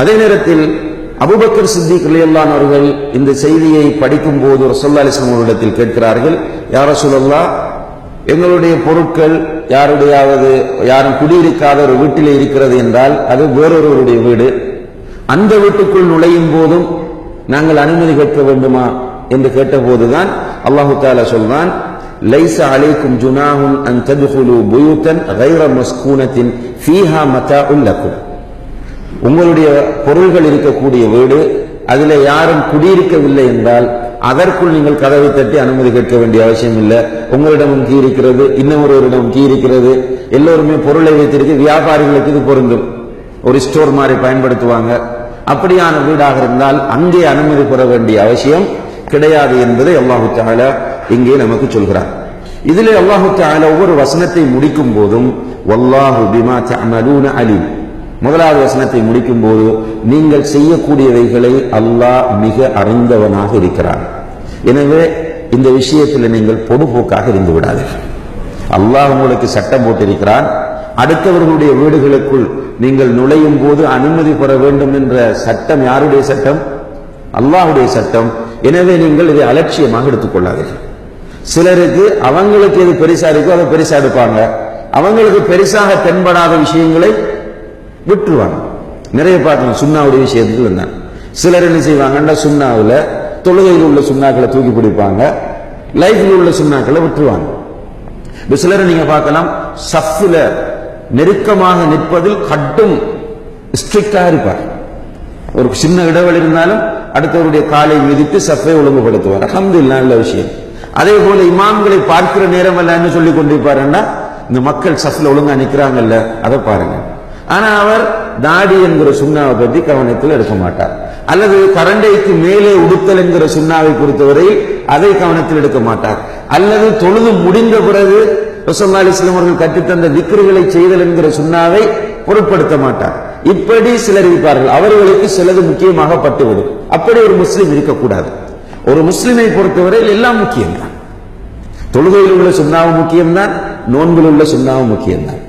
அதே நேரத்தில் அபுபக்கர் சித்திக் ரலியல்லாஹு அவர்கள் இந்த செய்தியை படிக்கும் போது ரசூல்லா அலிஸ்லாம் அவர்களிடத்தில் கேட்கிறார்கள் யார சொல்லல்லா எங்களுடைய பொருட்கள் யாருடையாவது யாரும் குடியிருக்காத ஒரு வீட்டில் இருக்கிறது என்றால் அது வேறொருவருடைய வீடு. அந்த வீட்டுக்குள் நுழையும் போதும் நாங்கள் அனுமதி கேட்க வேண்டுமா? என்று கேட்டபோதுதான் அல்லாஹு தாலா சொல்வான் லைச அலைக்கும் ஜுனாஹும் அன் ததுகுலு புயூத்தன் கைர மஸ்கூனத்தின் ஃபீஹா மதாஉல் லக்கும். உங்களுடைய பொருள்கள் இருக்கக்கூடிய வீடு அதில் யாரும் குடியிருக்கவில்லை என்றால் அதற்குள் நீங்கள் கதவை தட்டி அனுமதி கேட்க வேண்டிய அவசியம் இல்லை. உங்களிடமும் கீ இருக்கிறது இன்னொருவரிடம் கீ இருக்கிறது. எல்லோருமே பொருளை வைத்திருக்கு வியாபாரிகளுக்கு இது பொருந்தும். ஒரு ஸ்டோர் மாதிரி பயன்படுத்துவாங்க. அப்படியான வீடாக இருந்தால் அங்கே அனுமதி பெற வேண்டிய அவசியம் கிடையாது என்பதை அல்லாஹு தால இங்கே நமக்கு சொல்கிறார். இதிலே அல்லாஹு தால ஒவ்வொரு வசனத்தை முடிக்கும் போதும் வல்லாஹு பிமா அலீம். முதலாவது வசனத்தை முடிக்கும் போது நீங்கள் செய்யக்கூடியவைகளை அல்லாஹ் மிக அறிந்தவனாக இருக்கிறான். எனவே இந்த விஷயத்தில் நீங்கள் பொதுப்போக்காக இருந்து விடாதீர்கள். அல்லாஹ் உங்களுக்கு சட்டம் போட்டிருக்கிறான். அடுத்தவர்களுடைய வீடுகளுக்குள் நீங்கள் நுழையும் போது அனுமதி பெற வேண்டும் என்ற சட்டம் யாருடைய சட்டம்? அல்லாஹ்வுடைய சட்டம். எனவே நீங்கள் இதை அலட்சியமாக எடுத்துக்கொள்ளாதீர்கள் சிலருக்கு அவங்களுக்கு எது பெருசா இருக்கோ அதை பெருசா எடுப்பாங்க. அவங்களுக்கு பெருசாக தென்படாத விஷயங்களை விட்டுருவாங்க. நிறைய பார்க்கணும் சுண்ணாவுடைய விஷயத்துக்கு வந்தாங்க. சிலர் என்ன செய்வாங்கன்னா சுண்ணாவில் தொழுகையில் உள்ள சுண்ணாக்களை தூக்கி பிடிப்பாங்க. லைஃப்பில் உள்ள சுண்ணாக்களை விட்டுருவாங்க. இப்போ சிலரை நீங்கள் பார்க்கலாம் சஃபில் நெருக்கமாக நிற்பதில் கட்டும் ஸ்ட்ரிக்டாக இருப்பார். ஒரு சின்ன இடைவெளி இருந்தாலும் அடுத்தவருடைய காலை மிதித்து சஃபை ஒழுங்குபடுத்துவார். அல்ஹம்துலில்லாஹ் நல்ல விஷயம். அதே போல இமாம்களை பார்க்கிற நேரம் எல்லாம் என்ன சொல்லி கொண்டிருப்பாருன்னா இந்த மக்கள் சஃப்ல ஒழுங்கா நிற்கிறாங்கல்ல அதை பாருங்க. ஆனா அவர் தாடி என்கிற சுண்ணாவை பற்றி கவனத்தில் எடுக்க மாட்டார். அல்லது கரண்டைக்கு மேலே உடுத்தல் என்கிற சுண்ணாவை பொறுத்தவரையில் அதை கவனத்தில் எடுக்க மாட்டார். அல்லது தொழுது முடிந்த பிறகு ரசல்லா அலிஸ்லாம் அவர்கள் கற்றுத்தந்த விக்கிரிகளை செய்தல் என்கிற சுண்ணாவை பொருட்படுத்த மாட்டார். இப்படி சிலர் இருப்பார்கள். அவர்களுக்கு சிலது முக்கியமாக பட்டுவிடும். அப்படி ஒரு முஸ்லிம் இருக்கக்கூடாது. ஒரு முஸ்லிமை பொறுத்தவரையில் எல்லாம் முக்கியம்தான். தொழுகையில் உள்ள சுண்ணாவும் முக்கியம்தான். நோன்பில் உள்ள சுண்ணாவும் முக்கியம்தான்.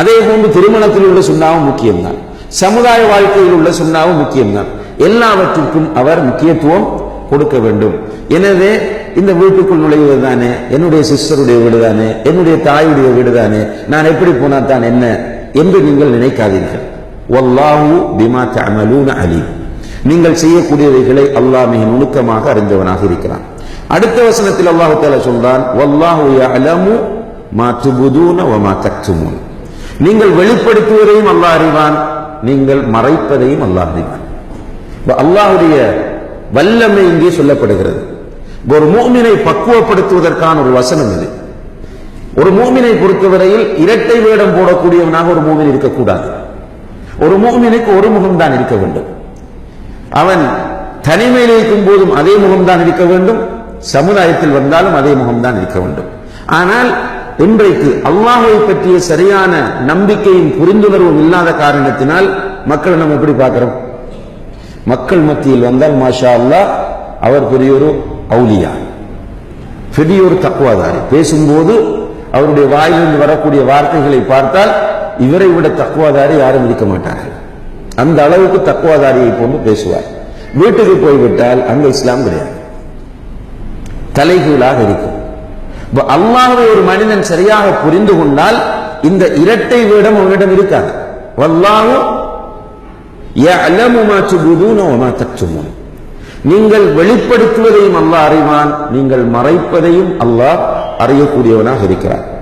அதே போன்று திருமணத்தில் உள்ள சுண்ணாவும் முக்கியம்தான். சமுதாய வாழ்க்கையில் உள்ள சுண்ணாவும் முக்கியம்தான். எல்லாவற்றிற்கும் அவர் முக்கியத்துவம் கொடுக்க வேண்டும். எனவே இந்த வீட்டுக்குள் நுழைவது தானே என்னுடைய சிஸ்டருடைய வீடு தானே என்னுடைய தாயுடைய வீடு தானே நான் எப்படி போனா தான் என்ன என்று நீங்கள் நினைக்காதீர்கள். வல்லாஹு பிமா தஅமலூன அலி நீங்கள் செய்யக்கூடியவைகளை அல்லாஹ் மிக நுணுக்கமாக அறிந்தவனாக இருக்கிறான். அடுத்த வசனத்தில் அல்லாஹு தஆலா சொல்றான் வல்லாஹு அலமு மா துபுதூன வ தக்துமூன் நீங்கள் வெளிப்படுத்துவதையும் அல்லாஹ் அறிவான். நீங்கள் மறைப்பதையும் அல்லாஹ் அறிவான். அல்லாஹுடைய வல்லமை இங்கே சொல்லப்படுகிறது. ஒரு மூமினை பக்குவப்படுத்துவதற்கான ஒரு வசனம் இது. ஒரு மூமினை பொறுத்தவரையில் இரட்டை வேடம் போடக்கூடியவனாக ஒரு மூமின் இருக்கக்கூடாது. ஒரு மூமினுக்கு ஒரு முகம்தான் இருக்க வேண்டும். அவன் தனிமையில் இருக்கும் போதும் அதே முகம்தான் இருக்க வேண்டும். சமுதாயத்தில் வந்தாலும் அதே முகம்தான் இருக்க வேண்டும். ஆனால் இன்றைக்கு அல்லாஹை பற்றிய சரியான நம்பிக்கையும் புரிந்துணர்வும் இல்லாத காரணத்தினால் மக்களை நம்ம எப்படி பார்க்கிறோம்? மக்கள் மத்தியில் வந்தால் மாஷா அல்லாஹ் அவர் பெரிய ஒரு அவுலியா. பெரிய ஒரு தக்குவாதாரி. பேசும்போது அவருடைய வாயிலிருந்து வரக்கூடிய வார்த்தைகளை பார்த்தால் இவரை விட தக்குவாதாரி யாரும் இருக்க மாட்டார்கள். அந்த அளவுக்கு தக்குவாதாரியை போன்று பேசுவார். வீட்டுக்கு போய்விட்டால் அங்க இஸ்லாம் கிடையாது. தலைகீழாக இருக்கும். இப்ப ஒரு மனிதன் சரியாக புரிந்து கொண்டால் இந்த இரட்டை வேடம் அவனிடம் இருக்காது. வல்லாஹு நீங்கள் வெளிப்படுத்துவதையும் அல்லாஹ் அறிவான் நீங்கள் மறைப்பதையும் அல்லாஹ் அறியக்கூடியவனாக இருக்கிறார்